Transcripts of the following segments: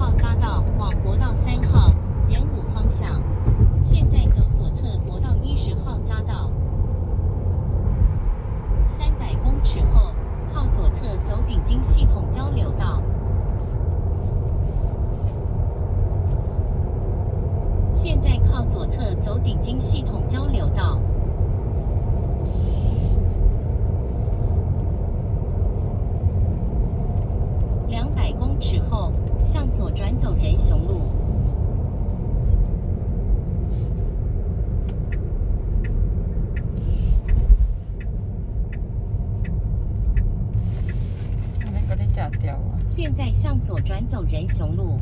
号匝道往国道三号仁武方向，现在走左侧国道一十号匝道，三百公尺后靠左侧走顶金系统交流道。雄路。现在向左转走人雄路。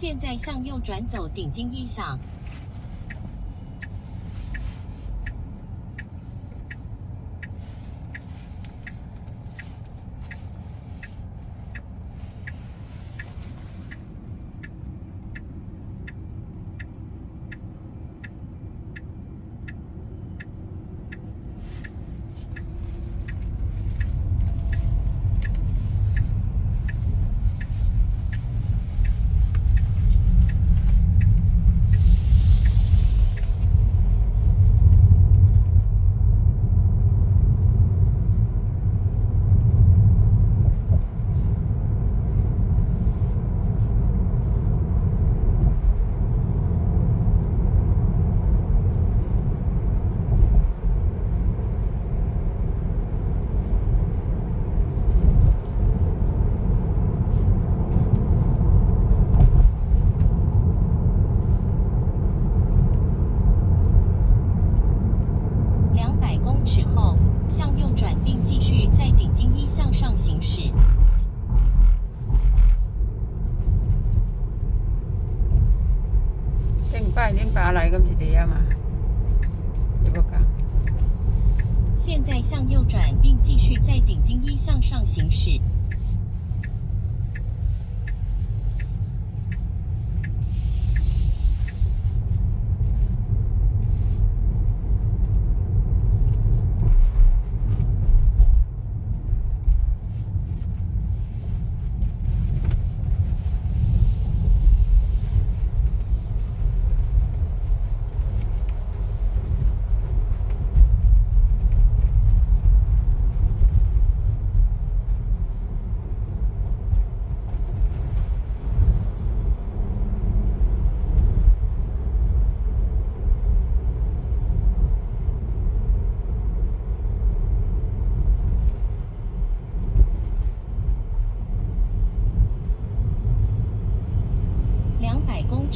现在向右转走顶金一巷。向上行驶。顶摆恁爸来，是嘛？你不讲。现在向右转，并继续在顶金一向上行驶。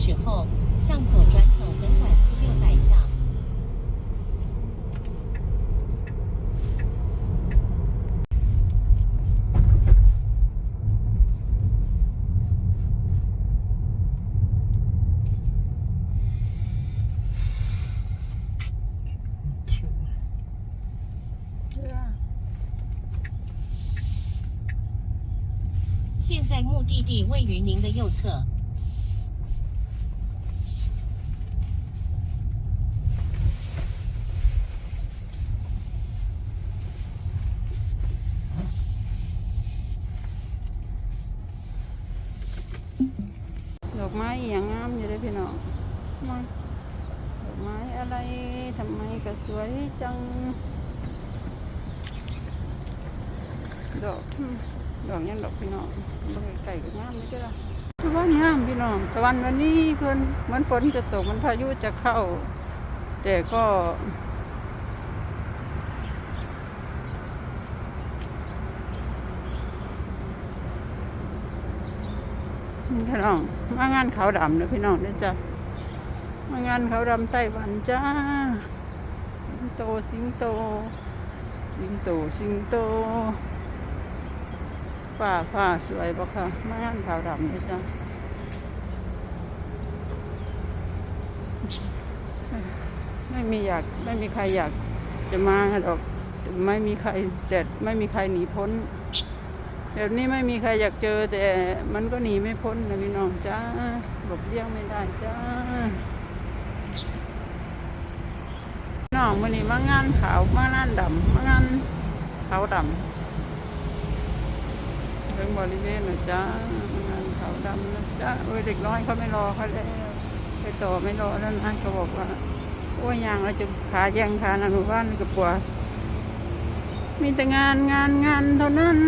百公尺后，向左转走本馆路六百巷。现在目的地位于您的右侧。 อกไม้อย่างงามอยู่เลยพี่น้องมาดอกไม้อะไรทำไมก็สวยจัง ดอกอืมดอกยังดอกพี่น้องบริไก่ก็งามไม่ใช่หรอตะวันงามพี่น้องตะวันวันนี้เพื่อนเหมือนฝนจะตกมันพายุจะเข้า แต่ก็ พี่น้องมางานเขาดำเลยพี่น้องเด้อจ้ะมางานเขาดำไต้หวันจ้า สิงโตสิงโต สิงโตสิงโตฝ้าฝ้าสวยปะคะมางานเขาดำเลยจ้ะไม่มีอยากไม่มีใครอยากจะมาหรอกไม่มีใครแต่ไม่มีใครหนีพ้น เดี๋ยวนี้ไม่มีใครอยากเจอแต่มันก็หนีไม่พ้นนะพี่น้องจ้าหลบเลี่ยงไม่ได้จ้าน้องมันนี้มางานขาวมางานดำมางานขาวดำถึงบริเวณนะจ๊ะงานขาวดำนะจ๊ะโอ้ยเด็กน้อยเขาไม่รอเขาแล้วไปต่อไม่รอแล้วนะเขาบอกว่าโอ้ยยางเราจะขาแยงขาหนังบ้านกับปัว มีแต่งานงานงานเท่านั้น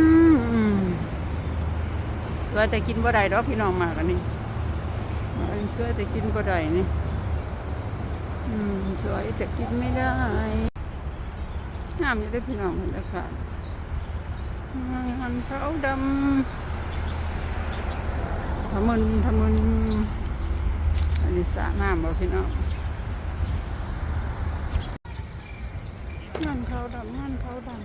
สวยแต่กินบ่ได้ดอกพี่น้องมากอันนี้มาสวยแต่กินบ่ได้นี่สวยแต่กินไม่ได้งามอยู่เด้พี่น้องบรรยากาศงานเขาดำทะมึนทะมึนอันนี้สระน้ำบ่พี่น้อง งานเขาดำงานเขาดำ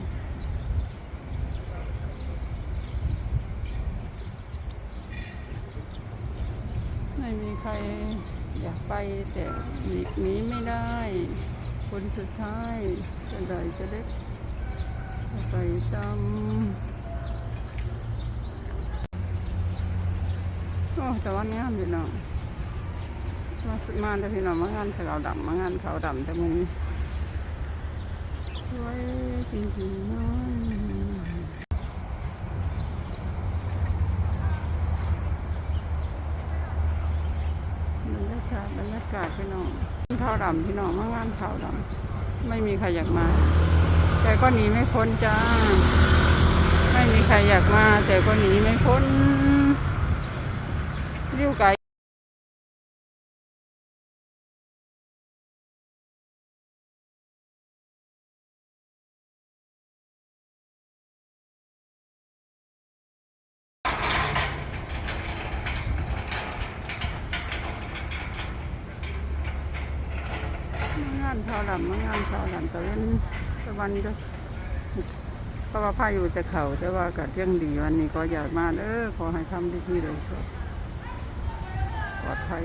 ไม่มีใครอยากไปแต่หนีหนีไม่ได้ คนสุดท้ายจะใหญ่จะเล็กไปตามโอ้แต่ว่างามพี่น้องมาสุดมาแต่พี่น้องมางานขาวดำมางานขาวดำแต่มัน สวยจริงๆเนาะบรรยากาศบรรยากาศพี่น้องขาวดำพี่น้องมางานขาวดำไม่มีใครอยากมา แต่ก็หนีไม่พ้นจ้า ไม่มีใครอยากมา แต่ก็หนีไม่พ้นริ้วไก่มางานข้าวดำมางานข้าวดำแต่เว้นตะวันก็เพราะว่าพายุจะเข่าแต่ว่ากัดเที่ยงดีวันนี้ก็อยากมาเออขอให้ทำดีๆเลยครับปลอดภัย